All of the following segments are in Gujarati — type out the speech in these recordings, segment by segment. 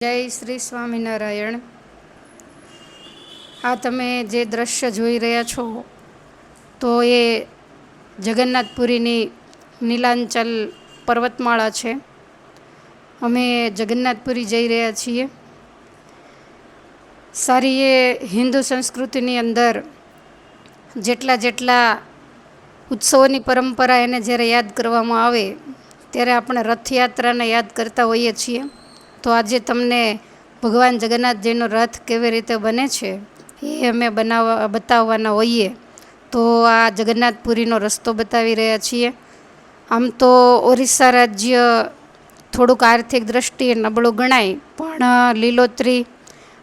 જય શ્રી સ્વામિનારાયણ. આ તમે જે દ્રશ્ય જોઈ રહ્યા છો, તો એ જગન્નાથપુરીની નીલાંચલ પર્વતમાળા છે. અમે જગન્નાથપુરી જઈ રહ્યા છીએ. સારી એ હિન્દુ સંસ્કૃતિની અંદર જેટલા જેટલા ઉત્સવોની પરંપરા એને જ્યારે યાદ કરવામાં આવે, ત્યારે આપણે રથયાત્રાને યાદ કરતા હોઈએ છીએ. તો આજે તમને ભગવાન જગન્નાથજીનો રથ કેવી રીતે બને છે એ અમે બનાવવા, બતાવવાના હોઈએ. તો આ જગન્નાથપુરીનો રસ્તો બતાવી રહ્યા છીએ. આમ તો ઓરિસ્સા રાજ્ય થોડુંક આર્થિક દ્રષ્ટિએ નબળું ગણાય, પણ લીલોતરી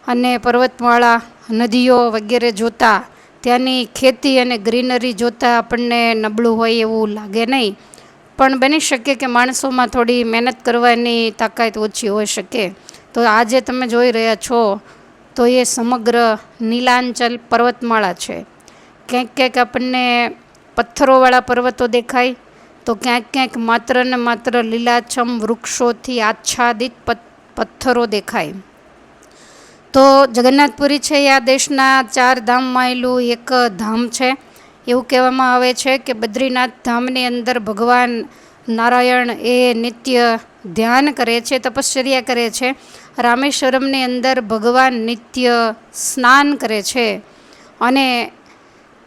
અને પર્વતમાળા, નદીઓ વગેરે જોતાં, ત્યાંની ખેતી અને ગ્રીનરી જોતાં આપણને નબળું હોય એવું લાગે નહીં. પણ બની શકે કે માણસોમાં થોડી મહેનત કરવાની તાકાત ઓછી હોઈ શકે. તો આજે તમે જોઈ રહ્યા છો, તો એ સમગ્ર નીલાંચલ પર્વતમાળા છે. ક્યાંક ક્યાંક આપણને પથ્થરોવાળા પર્વતો દેખાય, તો ક્યાંક ક્યાંક માત્ર ને માત્ર લીલાછમ વૃક્ષોથી આચ્છાદિત પથ્થરો દેખાય. તો જગન્નાથપુરી છે, એ આ દેશના ચાર ધામમાં આવેલું એક ધામ છે. એવું કહેવામાં આવે છે કે બદ્રીનાથ ધામની અંદર ભગવાન નારાયણ એ નિત્ય ધ્યાન કરે છે, તપશ્ચર્યા કરે છે. રામેશ્વરમની અંદર ભગવાન નિત્ય સ્નાન કરે છે અને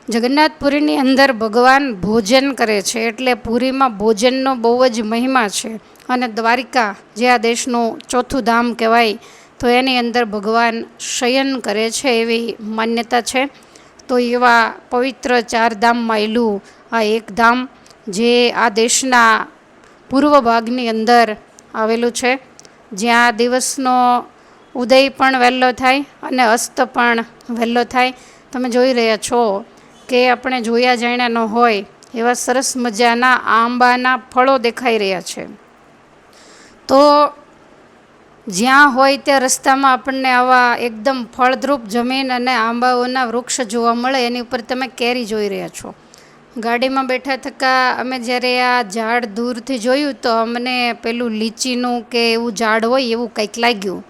જગન્નાથપુરીની અંદર ભગવાન ભોજન કરે છે. એટલે પુરીમાં ભોજનનો બહુ જ મહિમા છે અને દ્વારિકા જે આ દેશનું ચોથું ધામ કહેવાય, તો એની અંદર ભગવાન શયન કરે છે એવી માન્યતા છે. તો એવા પવિત્ર ચાર ધામમાં એલું આ એક ધામ જે આ દેશના પૂર્વ ભાગની અંદર આવેલું છે. જ્યાં દિવસનો ઉદય પણ વહેલો થાય અને અસ્ત પણ વહેલો થાય. તમે જોઈ રહ્યા છો કે આપણે જોયા જાણ્યા ન હોય એવા સરસ મજાના આંબાના ફળો દેખાઈ રહ્યા છે. તો જ્યાં હોય ત્યાં રસ્તામાં આપણને આવા એકદમ ફળદ્રુપ જમીન અને આંબાઓના વૃક્ષ જોવા મળે, એની ઉપર તમે કેરી જોઈ રહ્યા છો. ગાડીમાં બેઠા થકા અમે જ્યારે આ ઝાડ દૂરથી જોયું તો અમને પેલું લીચીનું કે એવું ઝાડ હોય એવું કંઈક લાગ્યું.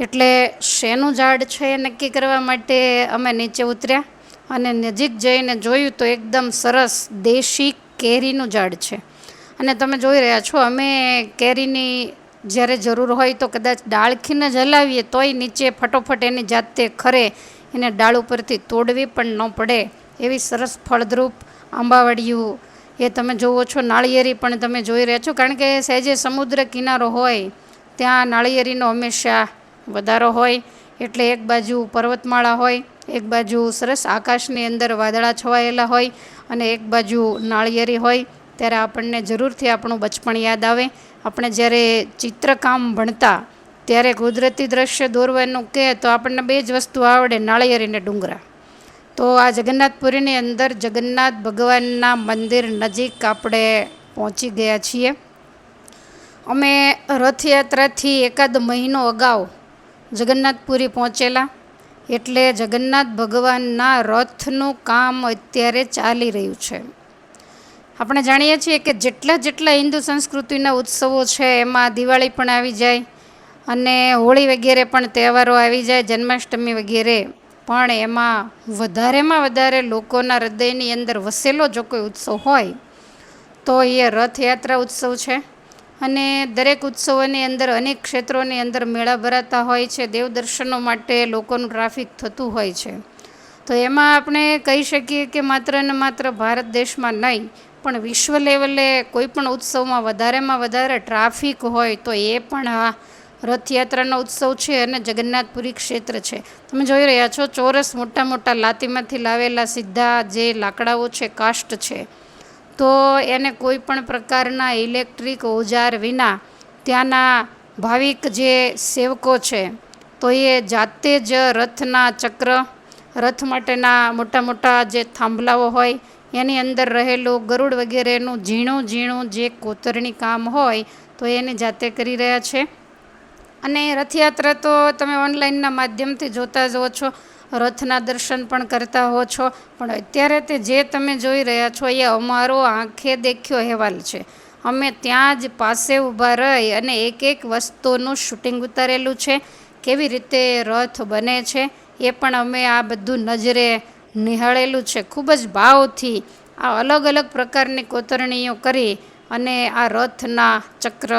એટલે શેનું ઝાડ છે એ નક્કી કરવા માટે અમે નીચે ઉતર્યા અને નજીક જઈને જોયું તો એકદમ સરસ દેશી કેરીનું ઝાડ છે. અને તમે જોઈ રહ્યા છો, અમે કેરીની જ્યારે જરૂર હોય તો કદાચ ડાળખીને જ હલાવીએ, તોય નીચે ફટોફટ એની જાતે ખરે, એને ડાળ ઉપરથી તોડવી પણ ન પડે. એવી સરસ ફળદ્રુપ આંબાવાડિયું એ તમે જુઓ છો, નાળિયેરી પણ તમે જોઈ રહ્યા છો, કારણ કે સહેજે સમુદ્ર કિનારો હોય, ત્યાં નાળિયેરીનો હંમેશા વધારો હોય. એટલે એક બાજુ પર્વતમાળા હોય, એક બાજુ સરસ આકાશની અંદર વાદળા છવાયેલા હોય અને એક બાજુ નાળિયેરી હોય. ત્યારે આપણને જરૂરથી આપણું બચપણ યાદ આવે. આપણે જ્યારે ચિત્રકામ ભણતા, ત્યારે કુદરતી દ્રશ્ય દોરવાનું કહે તો આપણને બે જ વસ્તુ આવડે નાળિયેરીને ડુંગરા. તો આ જગન્નાથપુરીની અંદર જગન્નાથ ભગવાનના મંદિર નજીક આપણે પહોંચી ગયા છીએ. અમે રથયાત્રાથી એકાદ મહિનો અગાઉ જગન્નાથપુરી પહોંચેલા, એટલે જગન્નાથ ભગવાનના રથનું કામ અત્યારે ચાલી રહ્યું છે. આપણે જાણીએ છીએ કે જેટલા જેટલા હિન્દુ સંસ્કૃતિના ઉત્સવો છે, એમાં દિવાળી પણ આવી જાય અને હોળી વગેરે પણ તહેવારો આવી જાય, જન્માષ્ટમી વગેરે. પણ એમાં વધારેમાં વધારે લોકોના હૃદયની અંદર વસેલો જો કોઈ ઉત્સવ હોય, તો એ રથયાત્રા ઉત્સવ છે. અને દરેક ઉત્સવોની અંદર અનેક ક્ષેત્રોની અંદર મેળા ભરાતા હોય છે, દેવ દર્શનો માટે લોકોનું ટ્રાફિક થતું હોય છે. તો એમાં આપણે કહી શકીએ કે માત્ર ને માત્ર ભારત દેશમાં નહીં પણ વિશ્વ લેવલે કોઈ પણ ઉત્સવમાં વધારેમાં વધારે ટ્રાફિક હોય તો એ પણ આ રથયાત્રાનો ઉત્સવ છે અને જગન્નાથપુરી ક્ષેત્ર છે. તમે જોઈ રહ્યા છો, ચોરસ મોટા મોટા લાતીમાંથી લાવેલા સીધા જે લાકડાઓ છે, કાષ્ટ છે. તો એને કોઈ પણ પ્રકારના ઇલેક્ટ્રિક ઓજાર વિના ત્યાંના ભાવિક જે સેવકો છે, તો એ જાતે જ રથના ચક્ર રથ માટેના મોટા મોટા જે થાંભલાઓ હોય, એની અંદર રહેલું ગરુડ વગેરેનું ઝીણું ઝીણું જે કોતરણી કામ હોય, તો એની જાતે કરી રહ્યા છે. અને રથયાત્રા તો તમે ઓનલાઈનના માધ્યમથી જોતા જ હો છો, રથના દર્શન પણ કરતા હો છો, પણ અત્યારે તે જે તમે જોઈ રહ્યા છો એ અમારો આંખે દેખ્યો અહેવાલ છે. અમે ત્યાં જ પાસે ઊભા રહી અને એક એક વસ્તુનું શૂટિંગ ઉતારેલું છે, કેવી રીતે રથ બને છે એ પણ અમે આ બધું નજરે નિહાળેલું છે. ખૂબ જ ભાવથી આ અલગ અલગ પ્રકારની કોતરણીઓ કરી અને આ રથના ચક્ર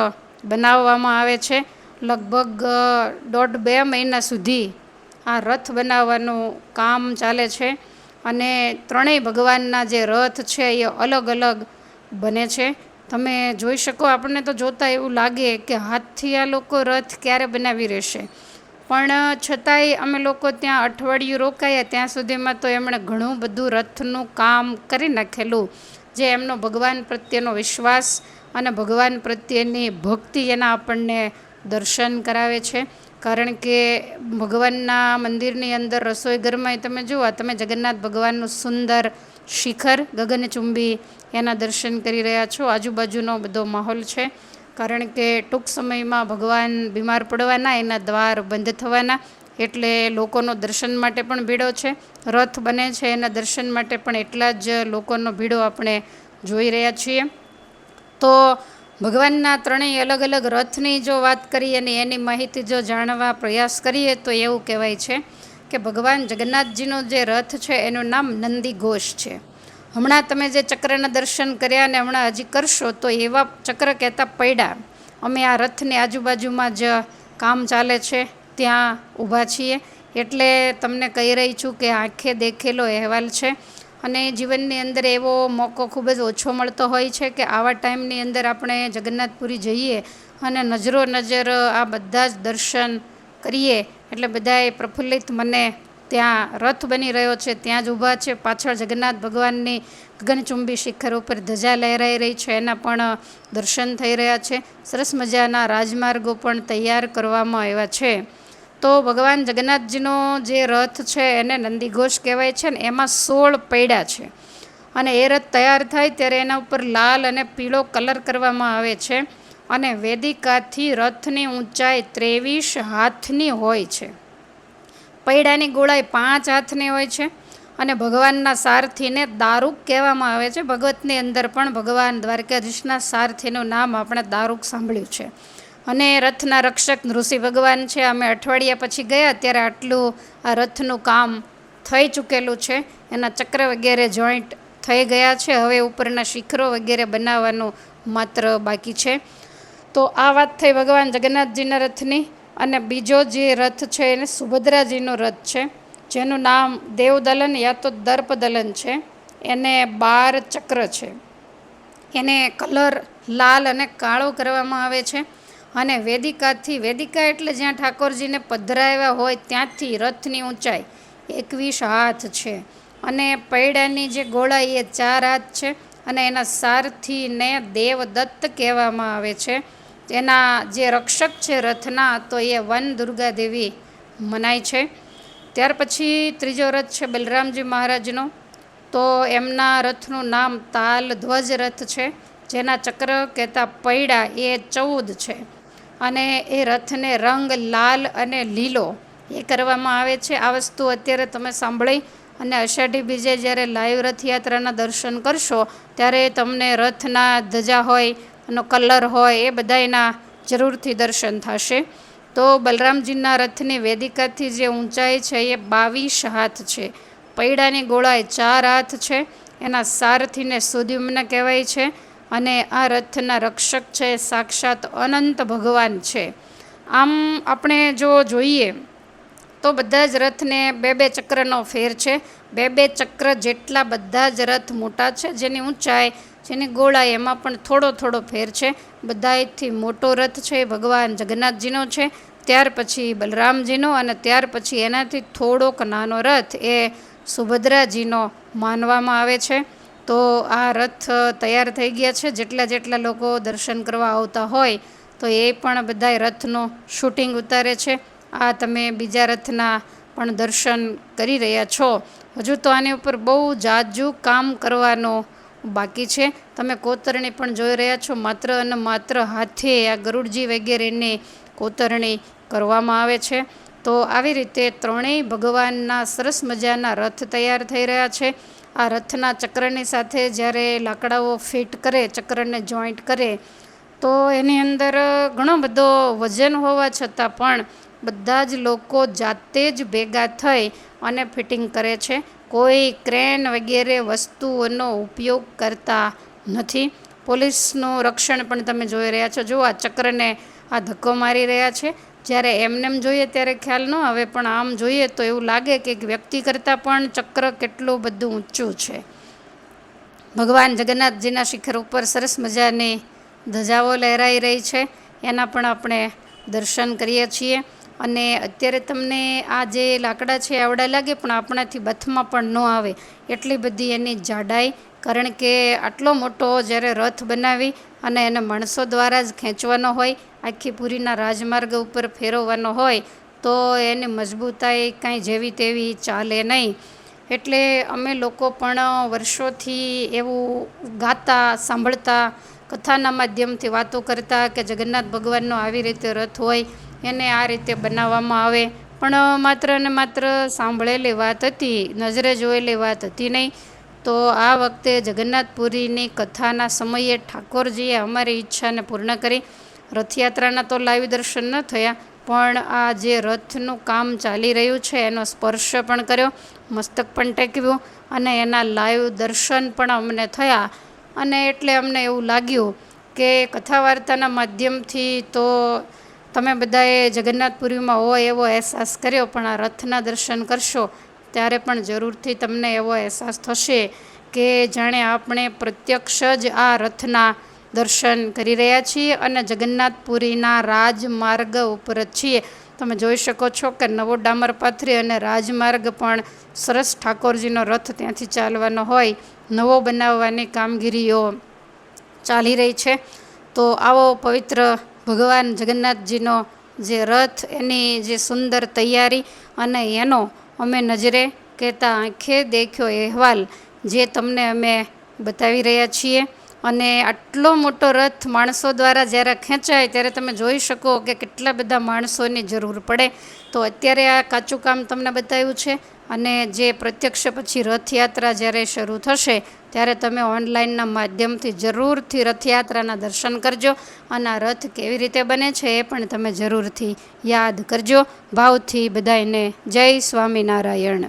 બનાવવામાં આવે છે. લગભગ દોઢ બે મહિના સુધી આ રથ બનાવવાનું કામ ચાલે છે અને ત્રણેય ભગવાનના જે રથ છે એ અલગ અલગ બને છે. તમે જોઈ શકો, આપણને તો જોતાં એવું લાગે કે હાથથી આ લોકો રથ ક્યારે બનાવી રહેશે. પણ છતાંય અમે લોકો ત્યાં અઠવાડિયું રોકાયા. ત્યાં સુધીમાં તો એમણે ઘણું બધું રથનું કામ કરી નાખેલું, જે એમનો ભગવાન પ્રત્યેનો વિશ્વાસ અને ભગવાન પ્રત્યેની ભક્તિ એના આપણને દર્શન કરાવે છે. કારણ કે ભગવાનના મંદિરની અંદર રસોઈ ઘરમાં તમે જુઓ, તમે જગન્નાથ ભગવાનનું સુંદર શિખર, ગગનચુંબી એના દર્શન કરી રહ્યા છો. આજુબાજુનો બધો માહોલ છે. કારણ કે ટૂંક સમયમાં ભગવાન બીમાર પડવાના, એના દ્વાર બંધ થવાના, એટલે લોકોનો દર્શન માટે પણ ભીડો છે, રથ બને છે, એના દર્શન માટે પણ એટલા જ લોકોનો ભીડો આપણે જોઈ રહ્યા છીએ. તો ભગવાનના ત્રણેય અલગ અલગ રથની જો વાત કરીએ અને એની માહિતી જો જાણવા પ્રયાસ કરીએ, તો એવું કહેવાય છે કે ભગવાન જગન્નાથજીનો જે રથ છે, એનું નામ નંદી ઘોષ છે. હમણાં તમે જે ચક્રના દર્શન કર્યા અને હમણાં હજી કરશો, તો એવા ચક્ર કહેતા પડ્યા. અમે આ રથની આજુબાજુમાં જ કામ ચાલે છે, ત્યાં ઊભા છીએ. એટલે તમને કહી રહી છું કે આંખે દેખેલો અહેવાલ છે. અને જીવનની અંદર એવો મોકો ખૂબ જ ઓછો મળતો હોય છે કે આવા ટાઈમની અંદર આપણે જગન્નાથપુરી જઈએ અને નજરો નજર આ બધા જ દર્શન કરીએ. એટલે બધાએ પ્રફુલ્લિત મને ત્યાં રથ બની રહ્યો છે, ત્યાં જ ઊભા છે. પાછળ જગન્નાથ ભગવાનની ગગનચુંબી શિખર ઉપર ધજા લહેરાઈ રહી છે, એના પણ દર્શન થઈ રહ્યા છે. સરસ મજાના રાજમાર્ગો પણ તૈયાર કરવામાં આવ્યા છે. તો ભગવાન જગન્નાથજીનો જે રથ છે, એને નંદીઘોષ કહેવાય છે ને, એમાં સોળ પૈડા છે. અને એ રથ તૈયાર થાય ત્યારે એના ઉપર લાલ અને પીળો કલર કરવામાં આવે છે. અને વેદિકાથી રથની ઊંચાઈ ત્રેવીસ હાથની હોય છે. પૈડાની ગોળાઈ પાંચ હાથની હોય છે અને ભગવાનના સારથીને દારૂક કહેવામાં આવે છે. ભગવતની અંદર પણ ભગવાન દ્વારકાધીશના સારથીનું નામ આપણે દારૂક સાંભળ્યું છે. અને રથના રક્ષક ઋષિ ભગવાન છે. અમે અઠવાડિયા પછી ગયા ત્યારે આટલું આ રથનું કામ થઈ ચૂકેલું છે. એના ચક્ર વગેરે જોઈન્ટ થઈ ગયા છે. હવે ઉપરના શિખરો વગેરે બનાવવાનું માત્ર બાકી છે. તો આ વાત થઈ ભગવાન જગન્નાથજીના રથની. અને બીજો જે રથ છે એને સુભદ્રાજીનો રથ છે, જેનું નામ દેવદલન યા તો દર્પદલન છે. એને બાર ચક્ર છે. એને કલર લાલ અને કાળો કરવામાં આવે છે અને વેદિકાથી, વેદિકા એટલે જ્યાં ઠાકોરજીને પધરાવ્યા હોય ત્યાંથી રથની ઊંચાઈ એકવીસ હાથ છે. અને પૈડાની જે ગોળાઈ એ ચાર હાથ છે અને એના સારથીને દેવદત્ત કહેવામાં આવે છે. એના જે રક્ષક છે રથના, તો એ વન દુર્ગા દેવી મનાય છે. ત્યાર પછી ત્રીજો રથ છે બલરામજી મહારાજનો. તો એમના રથનું નામ તાલ ધ્વજ રથ છે. જેના ચક્ર કહેતા પૈડા એ ચૌદ છે. અને એ રથને રંગ લાલ અને લીલો એ કરવામાં આવે છે. આ વસ્તુ અત્યારે તમે સાંભળી અને અષાઢી બીજે જ્યારે લાઈવ રથયાત્રાના દર્શન કરશો, ત્યારે તમને રથના ધજા હોય એનો કલર હોય એ બધાયના જરૂરથી દર્શન થશે. તો બલરામજીના રથની વેદિકાથી જે ઊંચાઈ છે એ બાવીસ હાથ છે. પૈડાની ગોળાઈ ચાર હાથ છે. એના સારથીને સુદ્યુમ્ન કહેવાય છે. અને આ રથના રક્ષક છે સાક્ષાત અનંત ભગવાન છે. આમ આપણે જો જોઈએ તો બધા જ રથને બે બે ચક્રનો ફેર છે. બે બે ચક્ર જેટલા બધા જ રથ મોટા છે જેની ઊંચાઈ જેની ગોળા એમાં પણ થોડો થોડો ફેર છે. બધાથી મોટો રથ છે, ભગવાન જગન્નાથજીનો છે. ત્યાર પછી બલરામજીનો અને ત્યાર પછી એનાથી થોડોક નાનો રથ એ સુભદ્રાજીનો માનવામાં આવે છે. તો આ રથ તૈયાર થઈ ગયા છે. જેટલા જેટલા લોકો દર્શન કરવા આવતા હોય તો એ પણ બધાય રથનું શૂટિંગ ઉતારે છે. આ તમે બીજા રથના પણ દર્શન કરી રહ્યા છો. હજુ તો આની ઉપર બહુ જાજુ કામ કરવાનું બાકી છે. તમે કોતરણી પણ જોઈ રહ્યા છો. માત્ર અને માત્ર હાથે આ ગરુડજી વગેરેની કોતરણી કરવામાં આવે છે. તો આવી રીતે ત્રણેય ભગવાનના સરસ મજાના રથ તૈયાર થઈ રહ્યા છે. આ રથના ચક્રની સાથે જ્યારે લાકડાઓ ફિટ કરે, ચક્રને જોઈન્ટ કરે, તો એની અંદર ઘણો બધો વજન હોવા છતાં પણ બધા જ લોકો જાતે જ ભેગા થઈ અને ફિટિંગ કરે છે. કોઈ ક્રેન વગેરે વસ્તુઓનો ઉપયોગ કરતા નથી. પોલીસનું રક્ષણ પણ તમે જોઈ રહ્યા છો. જો આ ચક્રને આ ધક્કો મારી રહ્યા છે, જ્યારે એમનેમ જોઈએ ત્યારે ખ્યાલ ન આવે, પણ આમ જોઈએ તો એવું લાગે કે વ્યક્તિ કરતાં પણ ચક્ર કેટલું બધું ઊંચું છે. ભગવાન જગન્નાથજીના શિખર ઉપર સરસ મજાની ધજાઓ લહેરાઈ રહી છે. એના પણ આપણે દર્શન કરીએ છીએ. અને અત્યારે તમને આ જે લાકડા છે આવડા લાગે, પણ આપણાથી બથમાં પણ ન આવે. એટલી બધી એની જાડાઈ, કારણ કે આટલો મોટો જ્યારે રથ બનાવી અને એને માણસો દ્વારા જ ખેંચવાનો હોય, આખી પૂરીના રાજમાર્ગ ઉપર ફેરવવાનો હોય, તો એની મજબૂતાઈ કાંઈ જેવી તેવી ચાલે નહીં. એટલે અમે લોકો પણ વર્ષોથી એવું ગાતા, સાંભળતા, કથાના માધ્યમથી વાતો કરતા કે જગન્નાથ ભગવાનનો આવી રીતે રથ હોય એને આ રીતે બનાવવામાં આવે. પણ માત્ર ને માત્ર સાંભળેલી વાત હતી, નજરે જોયેલી વાત હતી નહીં. તો આ વખતે જગન્નાથપુરીની કથાના સમયે ઠાકોરજીએ અમારી ઈચ્છાને પૂર્ણ કરી. રથયાત્રાના તો લાઈવ દર્શન ન થયા, પણ આ જે રથનું કામ ચાલી રહ્યું છે, એનો સ્પર્શ પણ કર્યો, મસ્તક પણ ટેકવ્યું અને એના લાઈવ દર્શન પણ અમને થયા. અને એટલે અમને એવું લાગ્યું કે કથા વાર્તાના માધ્યમથી તો તમે બધાએ જગન્નાથપુરીમાં હોય એવો અહેસાસ કર્યો, પણ આ રથના દર્શન કરશો, ત્યારે પણ જરૂરથી તમને એવો અહેસાસ થશે કે જાણે આપણે પ્રત્યક્ષ જ આ રથના દર્શન કરી રહ્યા છીએ અને જગન્નાથપુરીના રાજમાર્ગ ઉપર જ છીએ. તમે જોઈ શકો છો કે નવો ડામર પાથરી અને રાજમાર્ગ પણ સરસ ઠાકોરજીનો રથ ત્યાંથી ચાલવાનો હોય, નવો બનાવવાની કામગીરીઓ ચાલી રહી છે. તો આવો પવિત્ર ભગવાન જગન્નાથજીનો જે રથ, એની જે સુંદર તૈયારી અને એનો અમે નજરે કહેતા આંખે દેખ્યો અહેવાલ જે તમને અમે બતાવી રહ્યા છીએ. અને આટલો મોટો રથ માણસો દ્વારા જ્યારે ખેંચાય ત્યારે તમે જોઈ શકો કે કેટલા બધા માણસોની જરૂર પડે. તો અત્યારે આ કાચું કામ તમને બતાવ્યું છે અને જે પ્રત્યક્ષ પછી રથયાત્રા જ્યારે શરૂ થશે ત્યારે તમે ઓનલાઈનના માધ્યમથી જરૂરથી રથયાત્રાના દર્શન કરજો અને આ રથ કેવી રીતે બને છે એ પણ તમે જરૂરથી યાદ કરજો. ભાવથી બધાને જય સ્વામિનારાયણ.